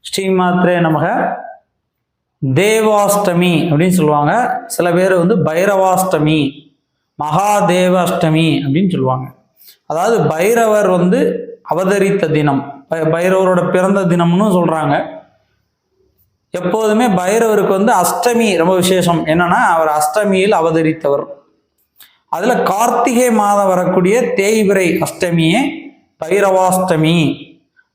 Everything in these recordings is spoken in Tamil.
ஸ்ரீமாத்ரே நமக. தேவாஷ்டமி அப்படின்னு சொல்லுவாங்க. சில பேர் வந்து பைரவாஷ்டமி மகாதேவாஷ்டமி அப்படின்னு சொல்லுவாங்க. அதாவது பைரவர் வந்து அவதரித்த தினம். பை- பைரவரோட பிறந்த தினம்னு சொல்கிறாங்க எப்போதுமே பைரவருக்கு வந்து அஷ்டமி ரொம்ப விசேஷம். என்னன்னா அவர் அஷ்டமியில் அவதரித்தவர். அதில் கார்த்திகை மாதம் வரக்கூடிய தேய்பிரை அஷ்டமியே பைரவாஷ்டமி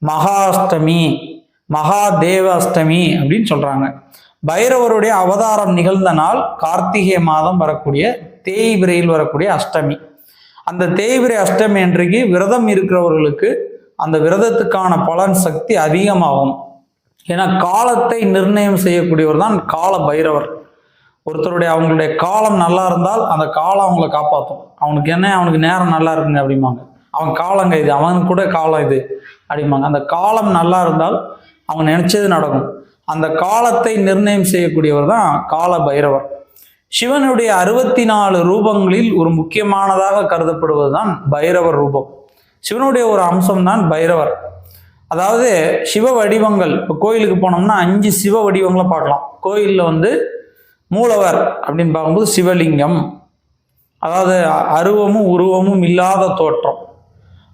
மகாஷ்டமி மகாதேவ அஷ்டமி அப்படின்னு சொல்றாங்க. பைரவருடைய அவதாரம் நிகழ்ந்த நாள் கார்த்திகை மாதம் வரக்கூடிய தேய்பிரையில் வரக்கூடிய அஷ்டமி. அந்த தேய்பிரை அஷ்டமி அன்றைக்கு விரதம் இருக்கிறவர்களுக்கு அந்த விரதத்துக்கான பலன் சக்தி அதிகமாகும். ஏன்னா காலத்தை நிர்ணயம் செய்யக்கூடியவர் தான் கால பைரவர். ஒருத்தருடைய அவங்களுடைய காலம் நல்லா இருந்தால் அந்த காலம் அவங்கள காப்பாற்றும் அவனுக்கு என்ன? அவனுக்கு நேரம் நல்லா இருக்குங்க அப்படிம்பாங்க. அவன் காலங்க இது அவனுக்கு கூட காலம் இது அப்படிம்பாங்க. அந்த காலம் நல்லா இருந்தால் அவங்க நினைச்சது நடக்கும். அந்த காலத்தை நிர்ணயம் செய்யக்கூடியவர் தான் கால பைரவர் சிவனுடைய அறுபத்தி நாலு ரூபங்களில் ஒரு முக்கியமானதாக கருதப்படுவது தான் பைரவர் ரூபம். சிவனுடைய ஒரு அம்சம் தான் பைரவர். அதாவது சிவ வடிவங்கள் இப்போ கோயிலுக்கு போனோம்னா அஞ்சு சிவ வடிவங்களை பார்க்கலாம். கோயிலில் வந்து மூலவர் அப்படின்னு பார்க்கும்போது சிவலிங்கம். அதாவது அருவமும் உருவமும் இல்லாத தோற்றம்.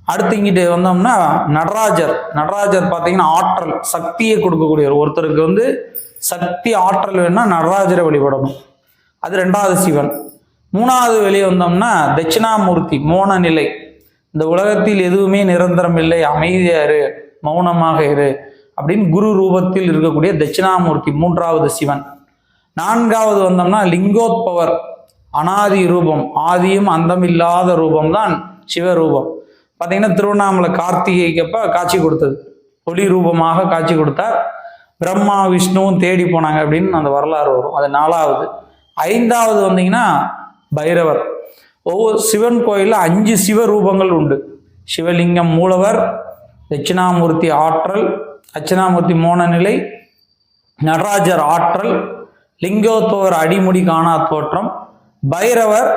அடுத்து இங்கிட்டு வந்தோம்னா நடராஜர். நடராஜர் பார்த்தீங்கன்னா ஆற்றல் சக்தியை கொடுக்கக்கூடியவர். ஒருத்தருக்கு வந்து சக்தி ஆற்றல் வேணும்னா நடராஜரை வழிபடணும். அது ரெண்டாவது சிவன். மூணாவது வெளியே வந்தோம்னா தட்சிணாமூர்த்தி மோன நிலை. இந்த உலகத்தில் எதுவுமே நிரந்தரம் இல்லை அமைதியா இரு மௌனமாக இரு அப்படின்னு குரு ரூபத்தில் இருக்கக்கூடிய தட்சிணாமூர்த்தி மூன்றாவது சிவன். நான்காவது வந்தோம்னா லிங்கோத்பவர் அனாதி ரூபம் ஆதியும் அந்தமில்லாத ரூபம் தான் சிவரூபம். பார்த்தீங்கன்னா திருவண்ணாமலை கார்த்திகைக்கப்ப காட்சி கொடுத்தது. ஒளி ரூபமாக காட்சி கொடுத்தார். பிரம்மா விஷ்ணுவும் தேடி போனாங்க அப்படின்னு அந்த வரலாறு வரும். அது நாலாவது. ஐந்தாவது வந்தீங்கன்னா பைரவர். ஒவ்வொரு சிவன் கோயிலில் அஞ்சு சிவ ரூபங்கள் உண்டு. சிவலிங்கம் மூலவர் தட்சிணாமூர்த்தி ஆற்றல் தட்சிணாமூர்த்தி மோனநிலை நடராஜர் ஆற்றல் லிங்கோத்பவர் அடிமுடி காணா தோற்றம் பைரவர்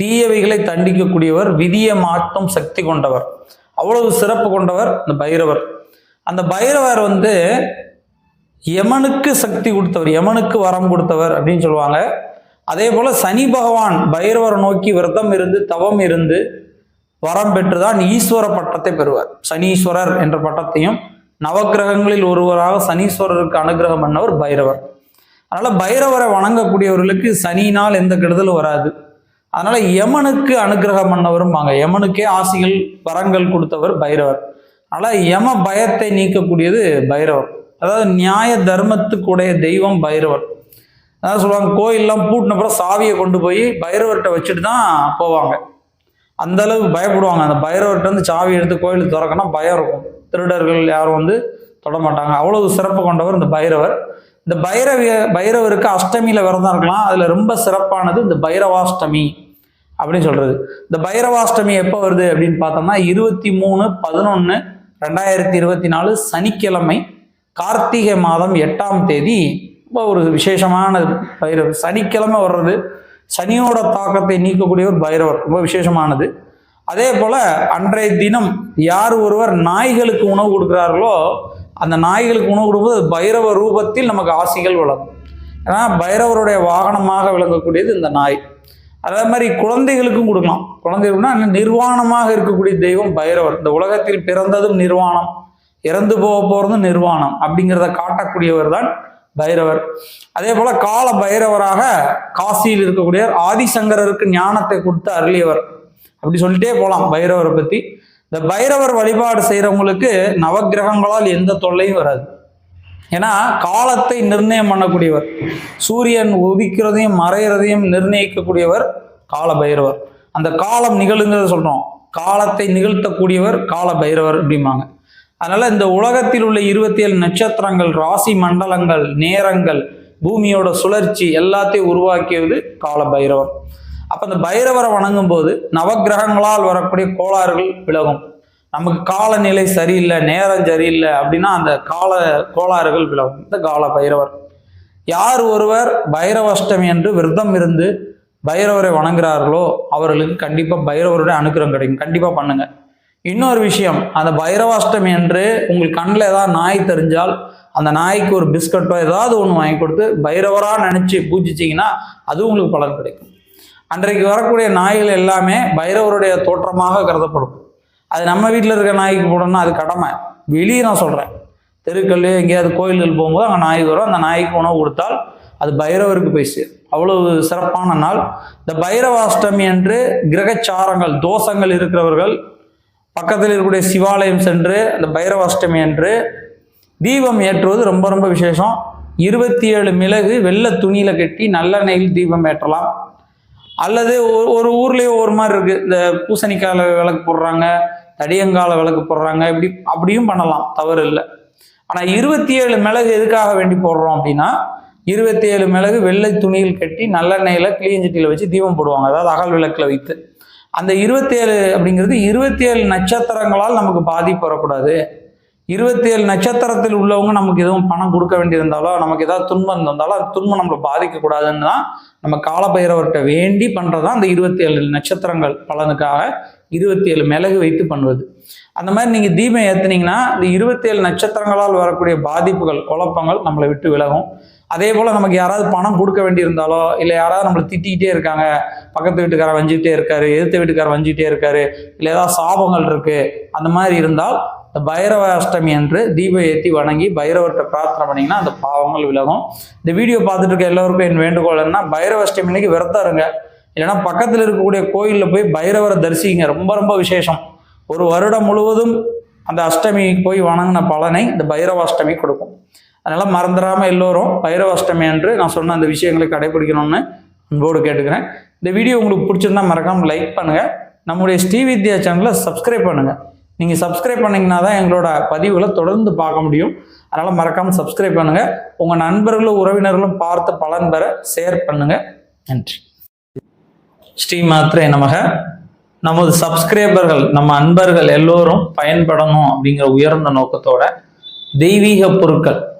தீயவைகளை தண்டிக்கக்கூடியவர் விதியை மாற்றும் சக்தி கொண்டவர். அவ்வளவு சிறப்பு கொண்டவர் இந்த பைரவர். அந்த பைரவர் வந்து யமனுக்கு சக்தி கொடுத்தவர் யமனுக்கு வரம் கொடுத்தவர் அப்படின்னு சொல்லுவாங்க. அதே போல சனி பகவான் பைரவரை நோக்கி விரதம் இருந்து தவம் இருந்து வரம் பெற்றுதான் ஈஸ்வர பட்டத்தை பெறுவார். சனீஸ்வரர் என்ற பட்டத்தையும் நவக்கிரகங்களில் ஒருவராக சனீஸ்வரருக்கு அனுகிரகம் பண்ணவர் பைரவர். அதனால பைரவரை வணங்கக்கூடியவர்களுக்கு சனியினால் எந்த கெடுதலும் வராது. அதனால யமனுக்கு அனுகிரகம் பண்ணவரும் வாங்க. யமனுக்கே ஆசிகள் வரங்கள் கொடுத்தவர் பைரவர். அதனால யம பயத்தை நீக்கக்கூடியது பைரவர். அதாவது நியாய தர்மத்துக்குடைய தெய்வம் பைரவர். அதாவது சொல்லுவாங்க கோயிலெலாம் பூட்டினப்புறம் சாவியை கொண்டு போய் பைரவர்கிட்ட வச்சுட்டு தான் போவாங்க. அந்த அளவுக்கு பயப்படுவாங்க. அந்த பைரவர்கிட்ட வந்து சாவி எடுத்து கோயிலுக்கு திறக்கணும் பயம் இருக்கும். திருடர்கள் யாரும் வந்து தொட மாட்டாங்க. அவ்வளவு சிறப்பு கொண்டவர் இந்த பைரவர். இந்த பைரவிய பைரவருக்கு அஷ்டமியில் விரதம் இருக்கலாம். அதில் ரொம்ப சிறப்பானது இந்த பைரவாஷ்டமி. அப்படின்னு சொல்றது. இந்த பைரவாஷ்டமி எப்போ வருது அப்படின்னு பார்த்தோம்னா இருபத்தி மூணு பதினொன்று ரெண்டாயிரத்தி இருபத்தி நாலு சனிக்கிழமை கார்த்திகை மாதம் எட்டாம் தேதி. ரொம்ப ஒரு விசேஷமான பைரவர் சனிக்கிழமை வர்றது. சனியோட தாக்கத்தை நீக்கக்கூடிய ஒரு பைரவர் ரொம்ப விசேஷமானது. அதே போல அன்றைய தினம் யார் ஒருவர் நாய்களுக்கு உணவு கொடுக்குறார்களோ அந்த நாய்களுக்கு உணவு கொடுக்கும்போது பைரவ ரூபத்தில் நமக்கு ஆசைகள் வளரும். ஏன்னா பைரவருடைய வாகனமாக விளங்கக்கூடியது இந்த நாய். அதே மாதிரி குழந்தைகளுக்கும் கொடுக்கலாம். குழந்தைகளுக்குனா நிர்வாணமாக இருக்கக்கூடிய தெய்வம் பைரவர். இந்த உலகத்தில் பிறந்ததும் நிர்வாணம். இறந்து போக போகிறதும் நிர்வாணம் அப்படிங்கிறத காட்டக்கூடியவர் தான் பைரவர். அதே போல கால பைரவராக காசியில் இருக்கக்கூடியவர் ஆதிசங்கரருக்கு ஞானத்தை கொடுத்து அருளியவர். அப்படி சொல்லிட்டே போகலாம் பைரவரை பற்றி இந்த பைரவர் வழிபாடு செய்கிறவங்களுக்கு நவக்கிரகங்களால் எந்த தொல்லையும் வராது. ஏன்னா காலத்தை நிர்ணயம் பண்ணக்கூடியவர். சூரியன் உதிக்கிறதையும் மறைகிறதையும் நிர்ணயிக்கக்கூடியவர் கால பைரவர் அந்த காலம் நிகழுங்கிறத சொல்றோம். காலத்தை நிகழ்த்தக்கூடியவர் கால பைரவர் அப்படிம்பாங்க. அதனால இந்த உலகத்தில் உள்ள இருபத்தி ஏழு நட்சத்திரங்கள் ராசி மண்டலங்கள் நேரங்கள் பூமியோட சுழற்சி எல்லாத்தையும் உருவாக்கியது கால பைரவர் அப்ப அந்த பைரவரை வணங்கும் போது நவக்கிரகங்களால் வரக்கூடிய கோளாறுகள் விலகும். நமக்கு காலநிலை சரியில்லை நேரம் சரியில்லை அப்படின்னா அந்த கால கோளாறுகள் விலகும். இந்த கால பைரவர் யார் ஒருவர் பைரவஷ்டமி என்று விரதம் இருந்து பைரவரை வணங்குறார்களோ அவர்களுக்கு கண்டிப்பாக பைரவருடைய அனுகிரகம் கிடைக்கும். கண்டிப்பாக பண்ணுங்க. இன்னொரு விஷயம் அந்த பைரவாஷ்டமி என்று உங்கள் கண்ணில் ஏதாவது நாய் தெரிஞ்சால் அந்த நாய்க்கு ஒரு பிஸ்கட்டோ ஏதாவது ஒன்று வாங்கி கொடுத்து பைரவராக நினச்சி பூஜிச்சிங்கன்னா அது உங்களுக்கு பலன் கிடைக்கும். அன்றைக்கு வரக்கூடிய நாய்கள் எல்லாமே பைரவருடைய தோற்றமாக கருதப்படும். அது நம்ம வீட்டில் இருக்கிற நாய்க்கு போடணும்னா அது கடமை. வெளியே நான் சொல்கிறேன் தெருக்கல்லையோ எங்கேயாவது கோயில்கள் போகும்போது அங்கே நாய் வரும். அந்த நாய்க்கு உணவு கொடுத்தால் அது பைரவருக்கு போய் சேரும். அவ்வளவு சிறப்பான நாள். இந்த பைரவாஷ்டமி என்று கிரகச்சாரங்கள் தோஷங்கள் இருக்கிறவர்கள் பக்கத்தில் இருக்கக்கூடிய சிவாலயம் சென்று அந்த பைரவாஷ்டமி அன்று தீபம் ஏற்றுவது ரொம்ப ரொம்ப விசேஷம். இருபத்தி ஏழு மிளகு வெள்ளை துணியில் கட்டி நல்லெண்ணெயில் தீபம் ஏற்றலாம். அல்லது ஒரு ஒரு ஊர்லேயே ஒரு மாதிரி இருக்குது இந்த பூசணிக்கால விளக்கு போடுறாங்க தடியங்கால விளக்கு போடுறாங்க இப்படி அப்படியும் பண்ணலாம். தவறு இல்லை. ஆனால் இருபத்தி ஏழு மிளகு எதுக்காக வேண்டி போடுறோம் அப்படின்னா இருபத்தி ஏழு மிளகு வெள்ளை துணியில் கட்டி நல்லெண்ணெயில் கிளியஞ்சட்டியில் வச்சு தீபம் போடுவாங்க. அதாவது அகல் விளக்கில் வைத்து. அந்த இருபத்தேழு அப்படிங்கிறது இருபத்தி ஏழு நட்சத்திரங்களால் நமக்கு பாதிப்பு வரக்கூடாது. இருபத்தி ஏழு நட்சத்திரத்தில் உள்ளவங்க நமக்கு எதுவும் பணம் கொடுக்க வேண்டியிருந்தாலோ நமக்கு ஏதாவது துன்பம் இருந்தாலோ அது துன்பம் நம்மளை பாதிக்கக்கூடாதுன்னு தான் நம்ம காலபைரவர்கிட்ட வேண்டி பண்ணுறது தான் அந்த இருபத்தி ஏழு நட்சத்திரங்கள் பலனுக்காக இருபத்தி ஏழு மிளகு வைத்து பண்ணுவது. அந்த மாதிரி நீங்கள் தீபம் ஏற்றுனீங்கன்னா இந்த இருபத்தி ஏழு நட்சத்திரங்களால் வரக்கூடிய பாதிப்புகள் குழப்பங்கள் நம்மளை விட்டு விலகும். அதே போல் நமக்கு யாராவது பணம் கொடுக்க வேண்டியிருந்தாலோ இல்லை யாராவது நம்மளை திட்டிக்கிட்டே இருக்காங்க பக்கத்து வீட்டுக்காரன் வஞ்சிக்கிட்டே இருக்காரு எதிர்த்த வீட்டுக்காரர் வஞ்சிக்கிட்டே இருக்காரு இல்லை ஏதாவது சாபங்கள் இருக்குது அந்த மாதிரி இருந்தால் இந்த பைரவ அஷ்டமி என்று தீபம் ஏற்றி வணங்கி பைரவர்கிட்ட பிரார்த்தனை பண்ணிங்கன்னா அந்த பாவங்கள் விலகும். இந்த வீடியோ பார்த்துட்டு இருக்க எல்லோருக்கும் என் வேண்டுகோள் என்ன பைரவ அஷ்டமி அன்னைக்கு விரதம் இருங்க. இல்லைன்னா பக்கத்தில் இருக்கக்கூடிய கோயிலில் போய் பைரவரை தரிசிங்க. ரொம்ப ரொம்ப விசேஷம். ஒரு வருடம் முழுவதும் அந்த அஷ்டமி போய் வணங்கின பலனை இந்த பைரவ அஷ்டமி கொடுக்கும். அதனால் மறந்துடாமல் எல்லோரும் பைரவாஷ்டமி என்று அன்று நான் சொன்ன அந்த விஷயங்களை கடைபிடிக்கணும்னு அன்போடு கேட்டுக்கிறேன். இந்த வீடியோ உங்களுக்கு பிடிச்சிருந்தா மறக்காமல் லைக் பண்ணுங்கள் நம்முடைய ஸ்ரீ வித்யா சேனலை சப்ஸ்கிரைப் பண்ணுங்கள் நீங்கள் சப்ஸ்கிரைப் பண்ணிங்கன்னா தான் எங்களோட பதிவுகளை தொடர்ந்து பார்க்க முடியும். அதனால் மறக்காமல் சப்ஸ்கிரைப் பண்ணுங்கள் உங்கள் நண்பர்களும் உறவினர்களும் பார்த்து பலன் பெற ஷேர் பண்ணுங்கள் நன்றி. ஸ்ரீ மாத்திரை நமக. நமது சப்ஸ்கிரைபர்கள் நம்ம அன்பர்கள் எல்லோரும் பயன்படணும் அப்படிங்கிற உயர்ந்த நோக்கத்தோட தெய்வீக பொருட்கள்